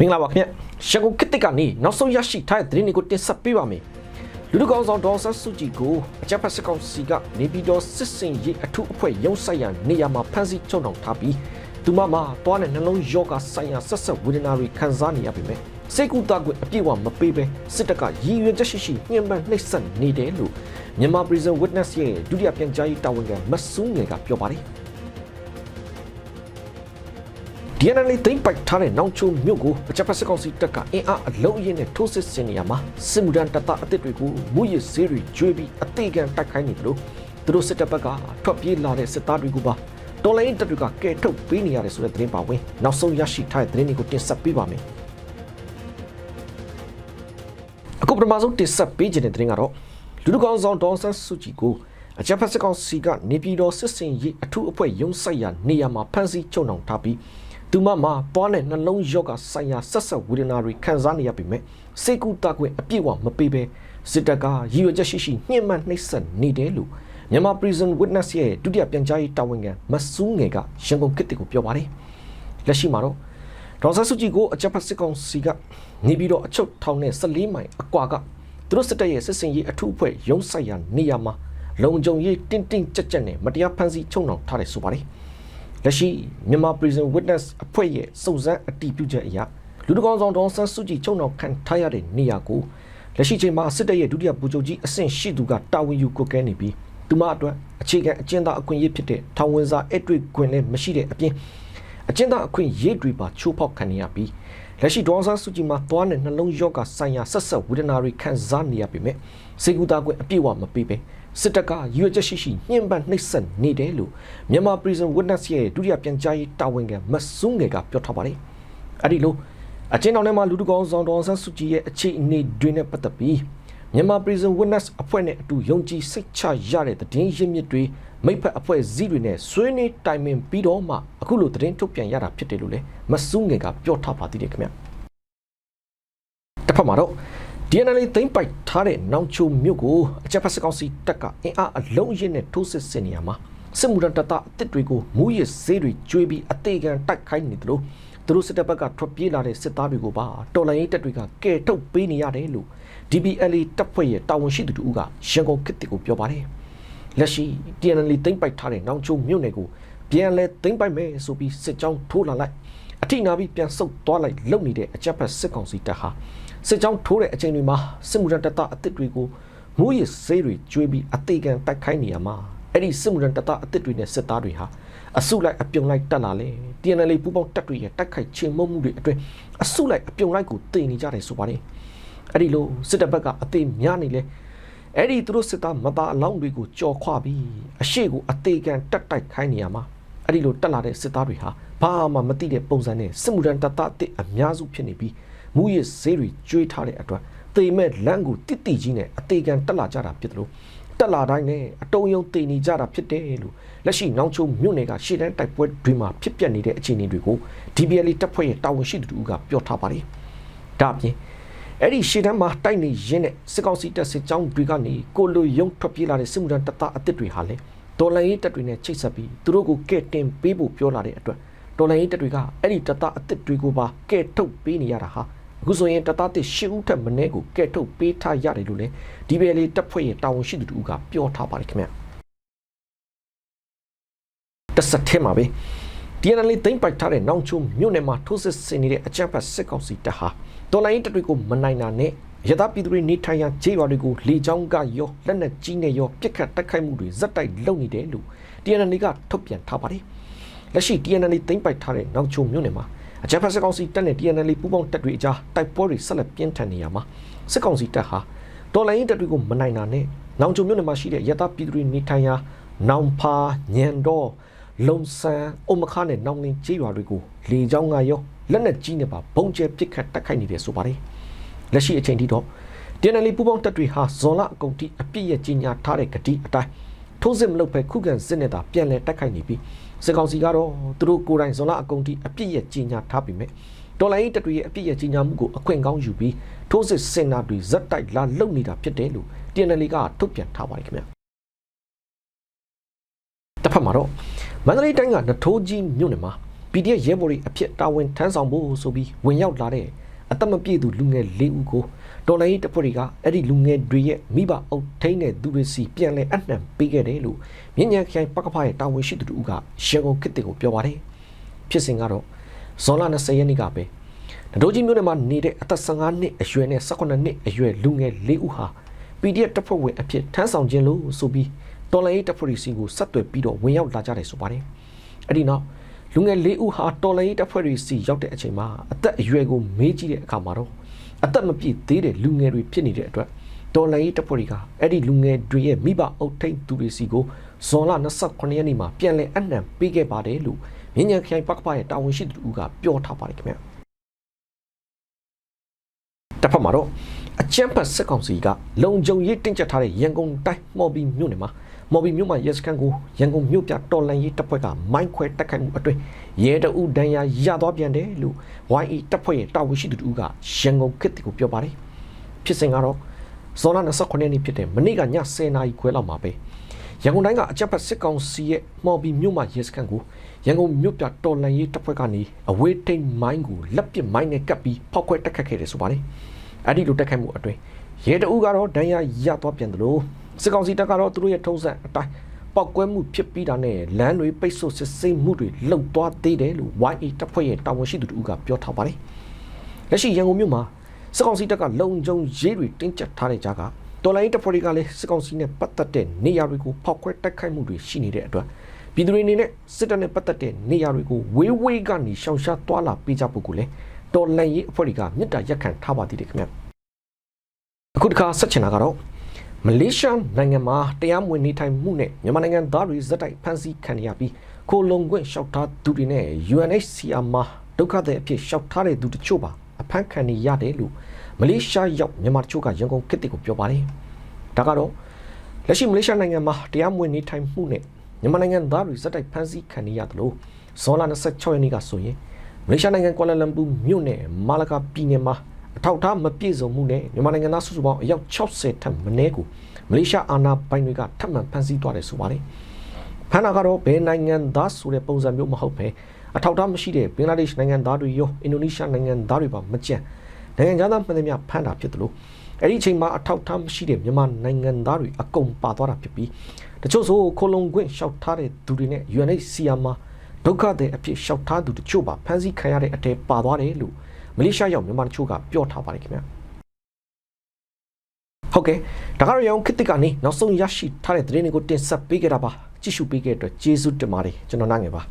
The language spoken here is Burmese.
မင်္ဂလာပါခင်ဗျရန်ကုန်ခေတ်တစ်ကနေနောက်ဆုံးရရှိထားတဲ့သတင်းတွေကိုတင်ဆက်ပေးပါမယ်လူလူကောင်ဆောင်ဒေါ်ဆတ်စုကြည်ကိုအကြမ်းဖက်စစ်ကောင်စီကနေပြည်တော်စစ်စင်ရေးအထူးအဖွဲ့ရုံးဆိုင်ရာနေရာမှာဖမ်းဆီးချုပ်နှောင်ထားပြီးသူမမှာတွားတဲ့နှလုံးယောဂဆိုင်ရာဆက်ဆက်ဝေဒနာတွေခံစားနေရပေမဲ့စိတ်ကူတာကွအပြည့်အဝမပေးပဲစစ်တပ်ကရည်ရွယ်ချက်ရှိရှိညှဉ်းပန်းနှိပ်စက်နေတယ်လို့မြန်မာ Prison Witness ရဲ့ဒုတိယပြန်ကြားရေးတာဝန်ခံမဆူးငယ်ကပြောပါတယ် DNL သိမ့်ပိုက်ထားတဲ့နောင်ချိုမြို့ကိုအကြပ်ဖက်စစ်ကောင်စီတပ်ကအင်အားအလုံးအရင်နဲ့ထိုးစစ်ဆင်နေရမှာစစ်မှုထမ်းတပ်သားအသစ်တွေကိုမူရစ်ဆေးတွေကျွေးပြီးအသေးခံတိုက်ခိုင်းနေတယ်လို့သူတို့စစ်တပ်ဘက်ကထွက်ပြေးလာတဲ့စစ်သားတွေကိုပါတော်လိုင်းတပ်တွေကကဲထုတ်ပေးနေရတယ်ဆိုတဲ့သတင်းပါဝင်နောက်ဆုံးရရှိထားတဲ့သတင်းတွေကိုတင်ဆက်ပေးပါမယ်အခုပထမဆုံးတင်ဆက်ပေးခြင်းတဲ့သတင်းကတော့လူလူကောင်ဆောင်ဒေါ်ဆန်းစုကြည်ကိုအကြပ်ဖက်စစ်ကောင်စီကနေပြည်တော်စစ်စင်ရေးအထူးအဖွဲ့ရုံးဆိုင်ရာနေရာမှာဖမ်းဆီးချုပ်နှောင်ထားပြီး သူမမှာပွားနဲ့နှလုံးရောဂါဆိုင်ရာဆက်ဆက်ဝေဒနာတွေခံစားနေရပေမဲ့စိတ်ကူတာကွင်အပြည့်အဝမပေးပဲစစ်တပ်ကရည်ရွယ်ချက်ရှိရှိညှဉ်းပန်းနှိပ်စက်နေတယ်လို့မြန်မာ Prison Witness ရဲ့ဒုတိယပြန်ကြားရေးတာဝန်ခံမဆူးငယ်ကရန်ကုန်ခေတ်ကိုပြောပါတယ်လက်ရှိမှာတော့ဒေါ်ဆာစုကြည်ကိုအကြပ်ဖက်စစ်ကောင်စီကနေပြီးတော့အချုပ်ထောင်နဲ့14မိုင်အကွာကသူတို့စစ်တပ်ရဲ့စစ်စင်ရေးအထူးအဖွဲ့ရုံးဆိုင်ရာနေရာမှာလုံခြုံရေးတင်းတင်းကြပ်ကြပ်နဲ့မတရားဖမ်းဆီးချုပ်နှောင်ထားတယ်ဆိုပါတယ် လက်ရှိမြန်မာ Prison Witness အဖွဲ့ရဲ့စုံစမ်းအတည်ပြုချက်အရလူတကောင်ဆောင်ဒေါ်ဆန်းစုကြည်ချုပ်နှောင်ခံထားရတဲ့နေရာကိုလက်ရှိချိန်မှာစစ်တပ်ရဲ့ဒုတိယဗိုလ်ချုပ်ကြီးအဆင့်ရှိသူကတာဝန်ယူကွက်ကဲနေပြီးသူမအတွက်အခြေခံအကျဉ်းသားအခွင့်အရေးဖြစ်တဲ့ထောင်ဝင်စာအဲ့တွေ့ခွင့်လည်းမရှိတဲ့အပြင်အကျဉ်းသားအခွင့်အရေးတွေပါချိုးဖောက်ခံနေရပြီးလက်ရှိဒေါ်ဆန်းစုကြည်မှာသွားတဲ့နှလုံးရောဂါဆိုင်ရာဆက်ဆက်ဝေဒနာတွေခံစားနေရပေမဲ့စေကူတာကွင့်အပြည့်အဝမပေးပဲ စစ်တပ်ကရွေချက်ရှိရှိညှဉ်းပန်းနှိပ်စက်နေတယ်လို့မြန်မာ Prison Witness ရဲ့ဒုတိယပြန်ကြားရေးတာဝန်ခံမဆူးငယ်ကပြောထားပါတယ်။အဲ့ဒီလိုအချင်းတော်ထဲမှာလူတကောင်ဆောင်တော်ဆန်းစုကြည်ရဲ့အခြေအနေတွေနဲ့ပတ်သက်ပြီးမြန်မာ Prison Witness အဖွဲ့နဲ့အတူယုံကြည်စိတ်ချရတဲ့သတင်းရင်းမြစ်တွေမိဖက်အဖွဲ့အစည်းတွေနဲ့ဆွေးနွေးတိုင်ပင်ပြီးတော့မှအခုလိုသတင်းထုတ်ပြန်ရတာဖြစ်တယ်လို့လည်းမဆူးငယ်ကပြောထားပါသေးတယ်ခင်ဗျ။တစ်ဖက်မှာတော့ DNL သိမ့်ပိုက်ထားတဲ့နောင်ချိုမြို့ကိုအကြပ်ဖက်စစ်ကောင်စီတပ်ကအင်အားအလုံးအရင်နဲ့ထိုးစစ်ဆင်နေရမှာစစ်မှုထမ်းတပ်သားအသစ်တွေကိုမူရစ်ဆေးတွေကျွေးပြီးအသေးခံတိုက်ခိုင်းနေတယ်လို့သူတို့စစ်တပ်ဘက်ကထွက်ပြေးလာတဲ့စစ်သားတွေကိုပါတော်လိုင်းရေးတပ်တွေကကဲထုတ်ပေးနေရတယ်လို့ DBLA တပ်ဖွဲ့ရဲ့တာဝန်ရှိသူတို့ကရန်ကုန်ခေတ်ကိုပြောပါတယ်လက်ရှိ DNL သိမ့်ပိုက်ထားတဲ့နောင်ချိုမြို့နယ်ကိုပြန်လဲသိမ့်ပိုက်မယ်ဆိုပြီးစစ်ကြောင်းထိုးလာလိုက်အထိနာပြီးပြန်ဆုတ်သွားလိုက်လုံနေတဲ့အကြပ်ဖက်စစ်ကောင်စီတပ်ဟာ စစ်ကြောင်းထိုးတဲ့အချိန်တွေမှာစစ်မှုထမ်းတပ်သားအသစ်တွေကိုမူရစ်ဆေးတွေကျွေးပြီးအသေးခံတိုက်ခိုင်းနေရမှာအဲ့ဒီစစ်မှုထမ်းတပ်သားအသစ်တွေနဲ့စစ်သားတွေဟာအစုလိုက်အပြုံလိုက်တက်လာလေ TNL ပူပေါင်းတပ်တွေရဲ့တိုက်ခိုက်ချေမှုန်းမှုတွေအတွင်းအစုလိုက်အပြုံလိုက်ကိုတင်နေကြတယ်ဆိုပါတယ်အဲ့ဒီလိုစစ်တပ်ဘက်ကအသေးများနေလေအဲ့ဒီသူတို့စစ်သားမသားအလောင်းတွေကိုကြော်ခွပြီးအရှိကိုအသေးခံတက်တိုက်ခိုင်းနေရမှာအဲ့ဒီလိုတက်လာတဲ့စစ်သားတွေဟာဘာမှမသိတဲ့ပုံစံနဲ့စစ်မှုထမ်းတပ်သားအသစ်အများစုဖြစ်နေပြီး မူရစ်ဈေးတွေကျွေးထားတဲ့အတွက်တေမဲ့လန့်ကိုတိတိကြီးနဲ့အသေးခံတက်လာကြတာဖြစ်တယ်လို့တက်လာတိုင်းနဲ့အတုံးယုံတေနေကြတာဖြစ်တယ်လို့လက်ရှိနောင်ချုံမြို့နယ်ကရှေ့တန်းတိုက်ပွဲတွေမှာဖြစ်ပျက်နေတဲ့အခြေအနေတွေကို DBL တပ်ဖွဲ့ရဲ့တာဝန်ရှိသူတို့ကပြောထားပါတယ်။ဒါအပြင်အဲ့ဒီရှေ့တန်းမှာတိုက်နေရင်းနဲ့စစ်ကောင်စီတပ်စစ်ကြောင်းတွေကနေကိုလိုယုံထွက်ပြေးလာတဲ့စစ်မှုထမ်းတပ်သားအသစ်တွေဟာလည်းဒေါ်လာရေးတပ်တွေနဲ့ချိတ်ဆက်ပြီးသူတို့ကိုကဲ့တင်ပေးဖို့ပြောလာတဲ့အတွက်ဒေါ်လာရေးတပ်တွေကအဲ့ဒီတပ်သားအသစ်တွေကိုပါကဲ့ထုတ်ပေးနေရတာဟာ အခုဆိုရင်တပ်သားတစ်ရှစ်ဦးထက်မနည်းကိုကဲ့ထုတ်ပေးထားရတယ်လို့လည်းဒီဘယ်လေးတပ်ဖွဲ့ရဲ့တာဝန်ရှိသူတို့ကပြောထားပါတယ်ခင်ဗျတဆက်ထဲမှာပဲ DNL သိမ့်ပိုက်ထားတဲ့နောင်ချုံမြို့နယ်မှာထိုးစစ်ဆင်နေတဲ့အကြမ်းဖက်စစ်ကောင်စီတပ်ဟာတော်လိုင်းတပ်တွေကိုမနိုင်တာနဲ့ရသပြည်သူတွေနေထိုင်ရာခြေရွာတွေကိုလေကြောင်းကရောလက်နက်ကြီးနဲ့ရောပစ်ခတ်တိုက်ခိုက်မှုတွေဇက်တိုက်လုပ်နေတယ်လို့ DNL ကထုတ်ပြန်ထားပါတယ်လက်ရှိ DNL သိမ့်ပိုက်ထားတဲ့နောင်ချုံမြို့နယ်မှာ အကြမ်းဖက်စစ်ကောင်စီတပ်နဲ့ DNL ပူးပေါင်းတပ်တွေအကြားတိုက်ပွဲတွေဆက်လက်ပြင်းထန်နေရမှာစစ်ကောင်စီတပ်ဟာတော်လိုင်းတပ်တွေကိုမနိုင်တာနဲ့နောင်ချုံမြို့နယ်မှာရှိတဲ့ရသပြည်သူတွေနေထိုင်ရာနောင်ဖာညံတော်လုံဆန်အုံမခါနဲ့နောင်လင်းကျေးရွာတွေကိုလေကြောင်းကရောလက်နက်ကြီးနဲ့ပါဘုံကျဲပစ်ခတ်တိုက်ခိုက်နေတယ်ဆိုပါတယ်လက်ရှိအချိန်ထိတော့ DNL ပူပေါင်းတပ်တွေဟာဇွန်လအကုန်ထိအပြည့်ရဲ့ကြီးညာထားတဲ့ဂတိအတိုင်းထိုးစစ်မလုပ်ဘဲခုခံစစ်နဲ့သာပြန်လည်တိုက်ခိုက်နေပြီး စစ်ကောင်စီကတော့သူတို့ကိုယ်တိုင်ဇွန်လအကုန်ထိအပြည့်ရဲ့ကြီးညာထားပြီးမြဲဒေါ်လာရေးတပ်တွေရဲ့အပြည့်ရဲ့ကြီးညာမှုကိုအခွင့်ကောင်းယူပြီးထိုးစစ်စင်တာတွေဇက်တိုက်လာလုပ်နေတာဖြစ်တယ်လို့ DNL ကထုတ်ပြန်ထားပါတယ်ခင်ဗျာတစ်ဖက်မှာတော့မန္တလေးတိုင်းကနထိုးကြီးမြို့နယ်မှာ PDF ရဲဘော်တွေအဖြစ်တာဝန်ထမ်းဆောင်ဖို့ဆိုပြီးဝင်ရောက်လာတဲ့ အသက်မပြည့်သူလူငယ်၄ဦးကိုတော်လိုင်းတပ်ဖွဲ့တွေကအဲ့ဒီလူငယ်တွေရဲ့မိဘအုပ်ထိန်းတဲ့သူတွေစီပြန်လဲအနှံပေးခဲ့တယ်လို့မြင်းညံခိုင်ပကဖရဲ့တာဝန်ရှိသူတို့ကရန်ကုန်ခေတ်တွေကိုပြောပါတယ်ဖြစ်စဉ်ကတော့ဇွန်လ20ရက်နေ့ကပဲနဒိုကြီးမြို့နယ်မှာနေတဲ့အသက်15နှစ်အရွယ်နဲ့18နှစ်အရွယ်လူငယ်၄ဦးဟာ PDF တပ်ဖွဲ့ဝင်အဖြစ်ထမ်းဆောင်ခြင်းလို့ဆိုပြီးတော်လိုင်းတပ်ဖွဲ့စီကိုဆက်သွယ်ပြီးတော့ဝင်ရောက်လာကြတယ်ဆိုပါတယ်အဲ့ဒီနောက် လူငယ်၄ဦးဟာတော်လိုင်းတပ်ဖွဲ့တွေစီရောက်တဲ့အချိန်မှာအသက်အရွယ်ကိုမေးကြည့်တဲ့အခါမှာတော့အသက်မပြည့်သေးတဲ့လူငယ်တွေဖြစ်နေတဲ့အတွက်တော်လိုင်းတပ်ဖွဲ့တွေကအဲ့ဒီလူငယ်တွေရဲ့မိဘအုပ်ထိန်သူတွေစီကိုဇွန်လ28ရက်နေ့မှာပြန်လည်အနှံပေးခဲ့ပါတယ်လို့မြင်းညံခိုင်ပကပရဲ့တာဝန်ရှိသူကပြောထားပါတယ်ခင်ဗျာတစ်ဖက်မှာတော့အချမ်းဖတ်စစ်ကောင်စီကလုံခြုံရေးတင်းကျပ်ထားတဲ့ရန်ကုန်တိုင်းမော်ဘီမြို့နယ်မှာ မော်ဘီမြို့မှာရဲစခန်းကိုရန်ကုန်မြို့ပြတော်လန်ရေးတပ်ဖွဲ့ကမိုင်းခွဲတိုက်ခိုက်မှုအတွင်းရဲတအုပ်ဒဏ်ရာရသွားပြန်တယ်လို့ YE တပ်ဖွဲ့ရဲ့တာဝန်ရှိသူတို့ကရန်ကုန်ခေတ်ကိုပြောပါတယ်ဖြစ်စဉ်ကတော့ဇွန်လ29ရက်နေ့ဖြစ်တဲ့မနေ့ကည10:00နာရီခွဲလောက်မှာပဲရန်ကုန်တိုင်းကအကြပ်ဖက်စစ်ကောင်စီရဲ့မော်ဘီမြို့မှာရဲစခန်းကိုရန်ကုန်မြို့ပြတော်လန်ရေးတပ်ဖွဲ့ကနေအဝေးထိန်မိုင်းကိုလက်ပစ်မိုင်းနဲ့ကပ်ပြီးဖောက်ခွဲတိုက်ခတ်ခဲ့တယ်ဆိုပါတယ်အဲ့ဒီလိုတိုက်ခိုက်မှုအတွင်းရဲတအုပ်ကတော့ဒဏ်ရာရသွားပြန်တယ်လို့ စစ်ကောင်စီတပ်ကတော့သူတို့ရဲ့ထုံးစံအတိုင်းပောက်ကွဲမှုဖြစ်ပြီးတာနဲ့လမ်းတွေပိတ်ဆို့စစ်ဆေးမှုတွေလှုပ်သွားသေးတယ်လို့ YA တပ်ဖွဲ့ရဲ့တာဝန်ရှိသူတို့ကပြောထားပါတယ်လက်ရှိရန်ကုန်မြို့မှာစစ်ကောင်စီတပ်ကလုံခြုံရေးတွေတင်းကျပ်ထားတဲ့ကြားကတော်လိုင်းတပ်ဖွဲ့တွေကလည်းစစ်ကောင်စီနဲ့ပတ်သက်တဲ့နေရာတွေကိုဖောက်ခွဲတိုက်ခိုက်မှုတွေရှိနေတဲ့အတွက်ပြည်သူတွေအနေနဲ့စစ်တပ်နဲ့ပတ်သက်တဲ့နေရာတွေကိုဝေးဝေးကနေရှောင်ရှားသွားလာပေးကြဖို့ကိုလည်းတော်လိုင်းရေးအဖွဲ့တွေကမြစ်တာရက်ခံထားပါသေးတယ်ခင်ဗျအခုတစ်ခါဆက်ချင်တာကတော့ မလေးရှားနိုင်ငံမှာတရားမဝင်နေထိုင်မှုနဲ့မြန်မာနိုင်ငံသားတွေဇက်တိုက်ဖမ်းဆီးခံရပြီးခိုလုံခွင့်လျှောက်ထားသူတွေနဲ့ UNHCR မှာဒုက္ခသည်အဖြစ်လျှောက်ထားတဲ့သူတချို့ပါအဖမ်းခံနေရတယ်လို့မလေးရှားရောက်မြန်မာတချို့ကရန်ကုန်ခေတ်ကိုပြောပါတယ်။ဒါကတော့လက်ရှိမလေးရှားနိုင်ငံမှာတရားမဝင်နေထိုင်မှုနဲ့မြန်မာနိုင်ငံသားတွေဇက်တိုက်ဖမ်းဆီးခံနေရတယ်လို့ဇွန်လ26ရက်နေ့ကဆိုရင်မလေးရှားနိုင်ငံကွာလာလမ်ပူမြို့နယ်မာလာကာပြည်နယ်မှာ အထောက်အထားမပြည့်စုံမှုနဲ့မြန်မာနိုင်ငံသားစုစုပေါင်းအယောက်60ထက်မနည်းကိုမလေးရှားအာဏာပိုင်တွေကထပ်မံဖမ်းဆီးသွားတယ်ဆိုပါတယ်။ဖမ်းတာကတော့ဘယ်နိုင်ငံသားဆိုတဲ့ပုံစံမျိုးမဟုတ်ပဲအထောက်အထားမရှိတဲ့ဘင်္ဂလားဒေ့ရှ်နိုင်ငံသားတွေရောအင်ဒိုနီးရှားနိုင်ငံသားတွေပါမကြံနိုင်ငံသားမှန်သမျှဖမ်းတာဖြစ်တယ်လို့အဲ့ဒီအချိန်မှာအထောက်အထားမရှိတဲ့မြန်မာနိုင်ငံသားတွေအကုန်ပါသွားတာဖြစ်ပြီးတချို့ဆိုခိုလုံခွင့်လျှောက်ထားတဲ့သူတွေနဲ့ UNHCR မှာဒုက္ခသည်အဖြစ်လျှောက်ထားသူတချို့ပါဖမ်းဆီးခံရတဲ့အတဲပါသွားတယ်လို့ မလေးရှားရောက်မြန်မာတချို့ကပြောထားပါတယ်ခင်ဗျာဟုတ်ကဲ့ဒါကတော့ရောင်ခစ်တစ်ကနေနောက်ဆုံးရရှိထားတဲ့သတင်းတွေကိုတင်ဆက်ပေးကြတာပါကြည့်ရှုပေးခဲ့တဲ့အတွက်ကျေးဇူးတင်ပါတယ်ကျွန်တော်နိုင်ငယ်ပါ